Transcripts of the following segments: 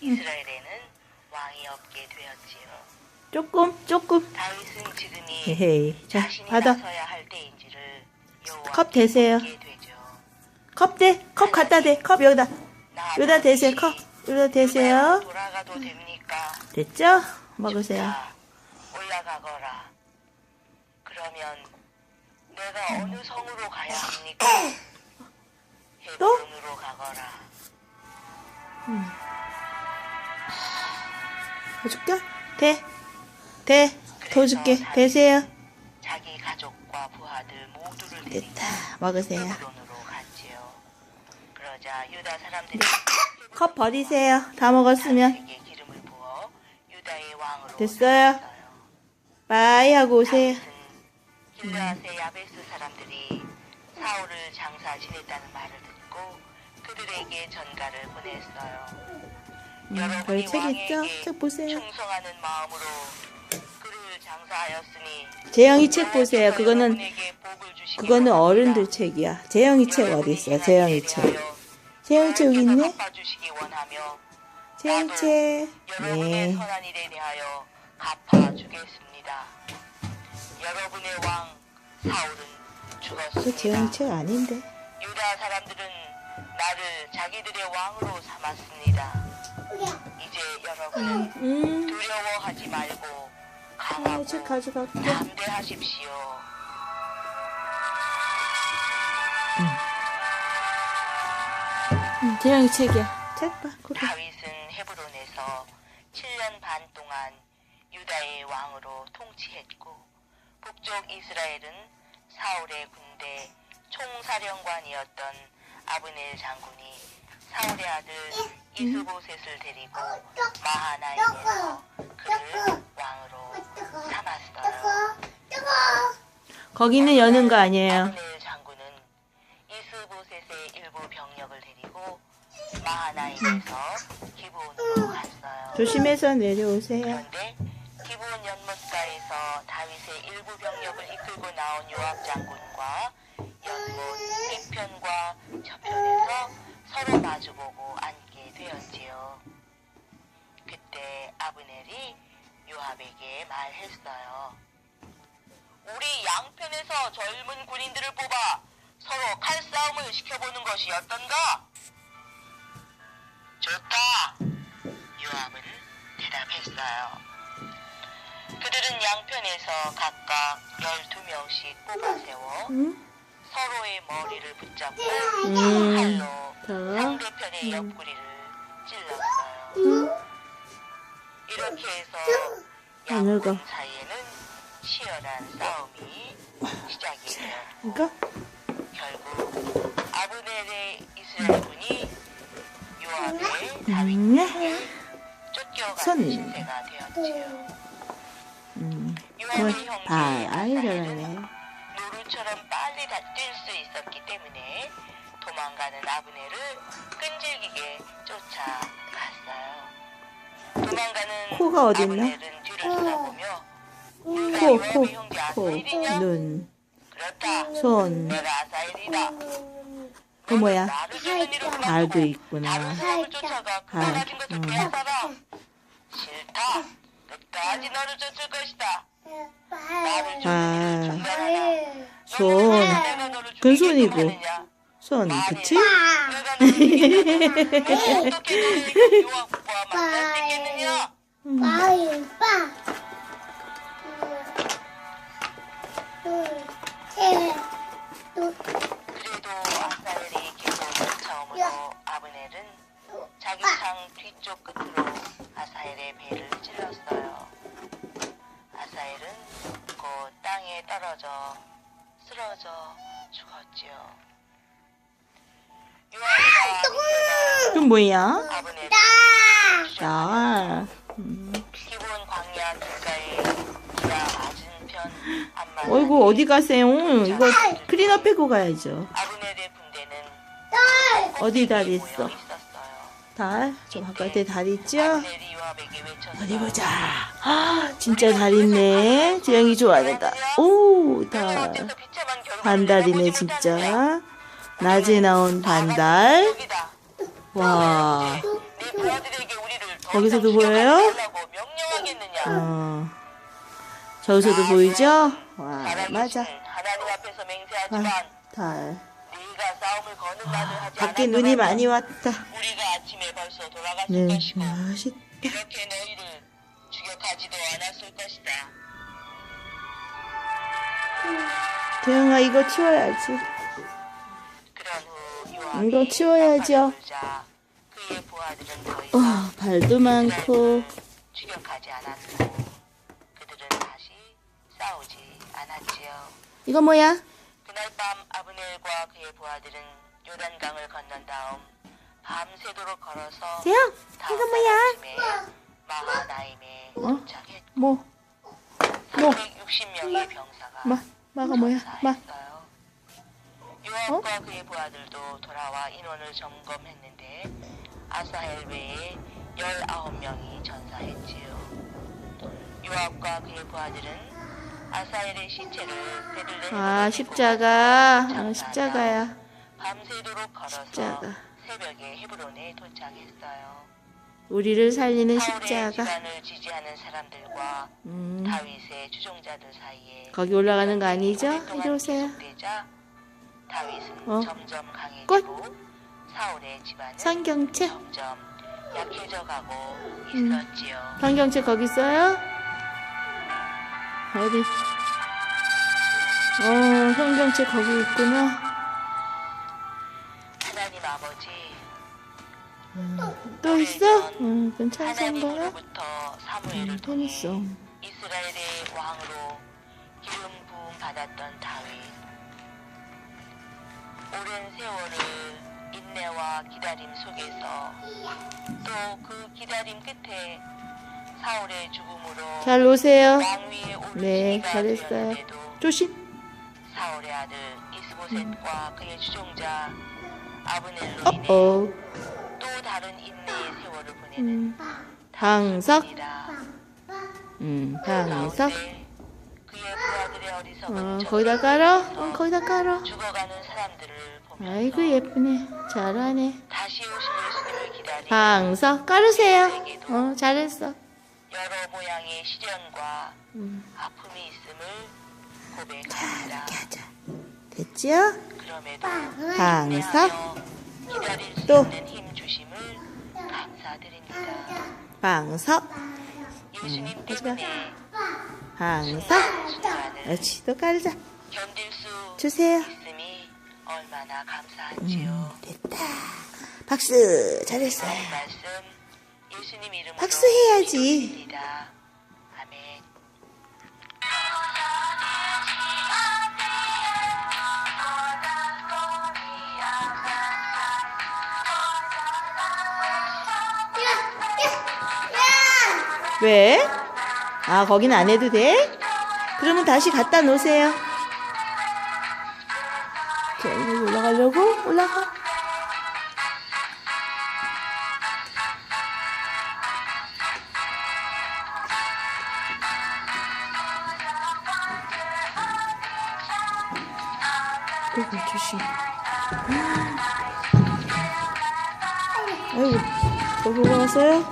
이스라엘에는 왕이 없게 되었지요. 조금, 조금. 다윗은 지금이 헤헤이. 자, 받아. 컵 대세요. 컵 대, 컵 갖다 대. 컵 여기다. 나 여기다 대세요. 컵. 여기다 대세요. 됐죠? 먹으세요. 자, 올라가거라. 그러면 내가 어느 성으로 가야 합니까? 또? 헤브론으로 가거라. 더 줄까? 대. 대. 더 줄게. 대세요. 자기 가족과 부하들 모두를 됐다. 먹으세요. 컵 버리세요. 다 먹었으면. 됐어요. 빠이 하고 오세요. 길르앗의 야베스 사람들이 사울을 장사 지냈다는 말을 듣고 그들에게 전가를 보냈어요. 음, 여러분이 별책 있죠? 책 보세요. 재영이 책 보세요. 그거는 그거는. 어른들 책이야. 재영이 책 어디 있어? 재영이 책. 재영이 책 여기 있네. 재영이 책. 네. 그. 재영이 책 아닌데. 유다 사람들은 나를 자기들의 왕으로 삼았습니다. 이제 여러분은 음. 두려워하지 말고 강하고 책 가져갈게. 담대하십시오. 음, 재영이 책이야. 책 봐. 거기. 다윗은 헤브론에서 7년 반 동안 유다의 왕으로 통치했고 북쪽 이스라엘은 사울의 군대 총사령관이었던 아브넬 장군이 사울의 아들 이스보셋을 데리고 마하나임에서 그를 왕으로 삼았어요. 거기는 여는 거 아니에요. 아브넬 장군은 이스보셋의 일부 병력을 데리고 마하나임에서 기브온으로 갔어요. 조심해서 내려오세요. 그런데 기브온 연못가에서 다윗의 일부 병력을 이끌고 나온 요압 장군과 연못 이편과 저편에서 서로 마주보고 앉게 되었지요. 그때 아브넬이 요압에게 말했어요. 우리 양편에서 젊은 군인들을 뽑아 서로 칼싸움을 시켜보는 것이 어떤가? 좋다. 요압은 대답했어요. 그들은 양편에서 각각 12명씩 뽑아 세워 응? 서로의 머리를 붙잡고 음. 칼로 자. 상대편의 옆구리를 찔렀어요. 응? 이렇게 해서. 양군 사이에는 치열한 싸움이 시작이 되었고? 결국 아브넬의 이스라엘군이 요압의 음. 다윗에게 쫓겨가는 손. 신세가 되었지요. 음. 요압의 뭐, 형제 아, 잘하네. 노루처럼 빨리 다뛸수 있었기 때문에 도망가는 아브넬을 끈질기게 쫓아갔어요. 도망가는 코가 어디 있나? 아브넬은 뒤를 쳐다보며 코, 코, 코? 눈. 손. 내가 아사엘이다. 그 뭐야? 그만두고 있구나. 싫다. 끝까지 너를 쫓을 것이다. 나를 쫓는 아. 일을 중단하라. 손. 내가 너를 그 죽이기만 손이고. 하느냐? 손, 그치? 내가 너를 죽이겠다면 너 어떻게 너의 요압과 만날 수 있겠느냐? 음. 그래도 아사엘이 계속 처음으로 아브넬은 자기 창 뒤쪽 끝으로 아사엘의 배를 찔렀어요. 아사엘은 곧 땅에 떨어져 쓰러져 죽었지요. 그건 뭐야? 맞은편 앞만 어이구, 어디 가세요? 이거 클리너 빼고 가야죠. 어디 달 모여 있어? 달? 저 바깥에 달 있죠? 어디 보자. 아, 진짜 달 있네. 재영이 좋아하는 달. 오, 달. 반달이네? 진짜. 낮에 나온 반달. 와. 거기서도 보여요? 어. 저기서도 보이죠? 와, 맞아. 아, 달. 날을 하지 밖에 눈이 많이 왔다. 네, 것이고 맛있. 이렇게 너희를 추격하지도 않았을 것이다. 대영아, 이거 치워야지. 이거 치워야죠. 어, 발도 많고. 이거 뭐야? 그날 밤 아브넬과 그의 부하들은 요단강을 건넌 다음 밤새도록 걸어서 다음 이거 날 뭐야? 마하나임에 어? 도착했고 뭐? 뭐? 360명의 병사가 마, 마가 뭐야? 마. 요압과 그의 부하들도 돌아와 인원을 점검했는데 아사헬 외에 19명이 전사했지요. 요압과 그의 부하들은 아사헬의 시체를 베들레헴으로 아, 십자가. 어, 십자가야. 밤새도록 걸어서 십자가. 새벽에 헤브론에 도착했어요. 우리를 살리는 십자가. 지지하는 사람들과 음, 다윗의 추종자들 사이에 거기 올라가는 거 아니죠? 이리 오세요. 다윗은 어? 점점 강해지고 사울의 집안은 성경책. 점점 약해져 가고 음. 있었지요. 성경책 거기 있어요? 어디? 어, 성경책 거기 있구나. 하나님 아버지 또 있어? 응, 그건 찬송가야? 하나님으로부터 사무엘을 음, 통해 재밌어. 이스라엘의 왕으로 기름 부음 받았던 다윗 오랜 세월을 인내와 기다림 속에서 또 그 기다림 끝에 사울의 죽음으로 잘 오를 네, 잘했어요. 조심. 사울의 아들 이스보셋과 그의 주종자 아브넬로 인해 어어. 또 다른 인내의 세월을 보내는 음, 방석. 음, 방석. 부하들의 어리석은 어, 거기다 깔아? 어, 거기다 깔아. 죽어가는 사람들을 아이고, 예쁘네. 잘하네. 다시 예수님을 방석 깔으세요. 어, 잘했어. 여러 모양의 시련과 음, 아픔이 있음을 고백합니다. 이렇게 하자. 됐지요? 그럼에도 방석. 인내하며 기다릴 수 또. 있는 힘 주심을 감사드립니다. 방석. 예수님 음. 때문에 방석. 순간을 그렇지, 또 깔자. 견딜 수 주세요. 얼마나 감사한지요. 음, 됐다. 박수. 잘했어요. 이 말씀 예수님 이름으로 박수 해야지. 기도드립니다. 아멘. 왜? 아, 거긴 안 해도 돼? 그러면 다시 갖다 놓으세요. 그거 조심. 아이고, 거기 올라갔어요?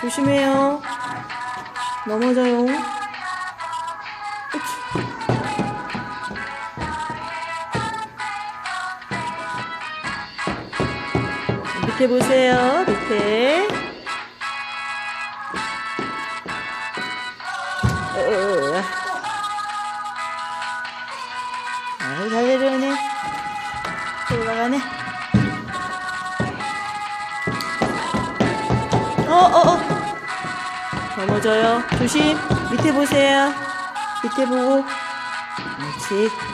조심해요. 넘어져요. 밑에 보세요. 밑에. 어, 아유, 올라가네. 어, 어, 어. 넘어져요. 조심. 밑에 보세요. 밑에 보고. 그렇지.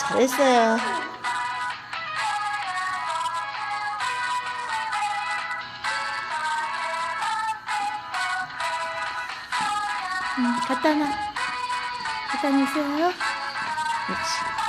잘했어요. 음, 갖다 놔. 갖다 놓으세요. 그렇지.